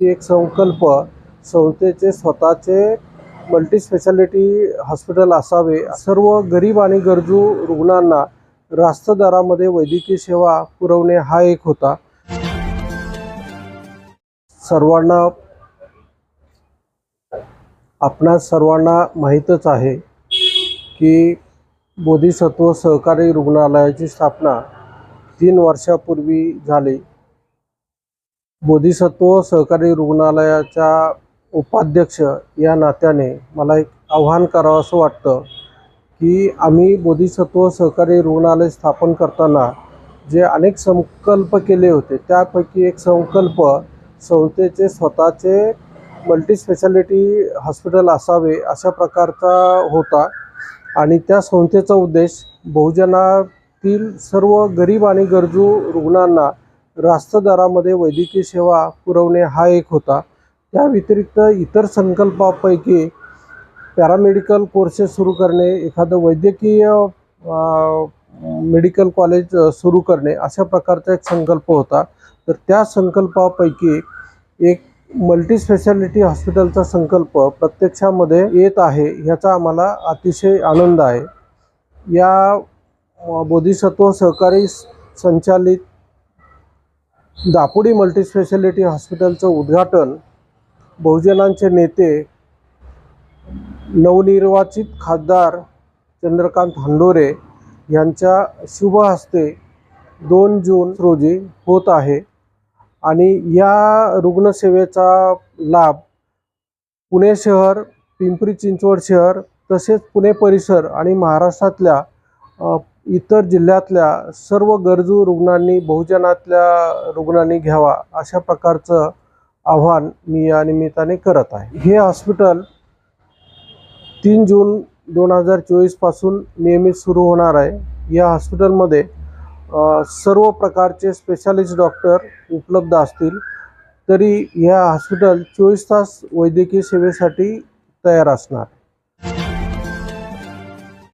की एक संकल्प संस्थेचे स्वतःचे मल्टी स्पेशालिटी हॉस्पिटल असावे. सर्व गरीब आणि गरजू रुग्णांना रास्त दरामध्ये वैद्यकीय सेवा पुरवणे हा एक होता. सर्वांना आपणा सर्वांना माहीतच आहे की बोधिसत्व सहकारी रुग्णालयाची स्थापना तीन वर्षापूर्वी झाली. बोधिसत्व सहकारी रुग्णालयाच्या उपाध्यक्ष या नात्याने मला एक आव्हान करावं असं वाटतं की आम्ही बोधिसत्व सहकारी रुग्णालय स्थापन करताना जे अनेक संकल्प केले होते त्यापैकी एक संकल्प संस्थेचे स्वतःचे मल्टीस्पेशालिटी हॉस्पिटल असावे अशा प्रकारचा होता. आणि त्या संस्थेचा उद्देश बहुजनातील सर्व गरीब आणि गरजू रुग्णांना रास्त दरामध्ये वैद्यकीय सेवा पुरवणे हा एक होता. त्या व्यतिरिक्त इतर संकल्पापैकी पॅरामेडिकल कोर्सेस सुरू करणे एखादं वैद्यकीय मेडिकल कॉलेज सुरू करणे अशा प्रकारचा एक संकल्प होता. तर त्या संकल्पापैकी एक मल्टी स्पेशालिटी हॉस्पिटलचा संकल्प प्रत्यक्षामध्ये येत आहे ह्याचा आम्हाला अतिशय आनंद आहे. या बोधिसत्व सहकारी संचालित दापोडी मल्टीस्पेशालिटी हॉस्पिटलचं उद्घाटन बहुजनांचे नेते नवनिर्वाचित खासदार चंद्रकांत हंडोरे यांच्या शुभ हस्ते दोन जून रोजी होत आहे. आणि या रुग्णसेवेचा लाभ पुणे शहर पिंपरी चिंचवड शहर तसेच पुणे परिसर आणि महाराष्ट्रातल्या इतर जिल्ह्यातल्या सर्व गरजू रुग्णांनी बहुजनातल्या रुग्णांनी घ्यावा अशा प्रकारचं आव्हान मी या निमित्ताने करत आहे. हे हॉस्पिटल तीन जून दोन हजार चोवीसपासून नियमित सुरू होणार आहे. या हॉस्पिटलमध्ये सर्व प्रकारचे स्पेशालिस्ट डॉक्टर उपलब्ध असतील. तरी ह्या हॉस्पिटल चोवीस तास वैद्यकीय सेवेसाठी तयार असणार.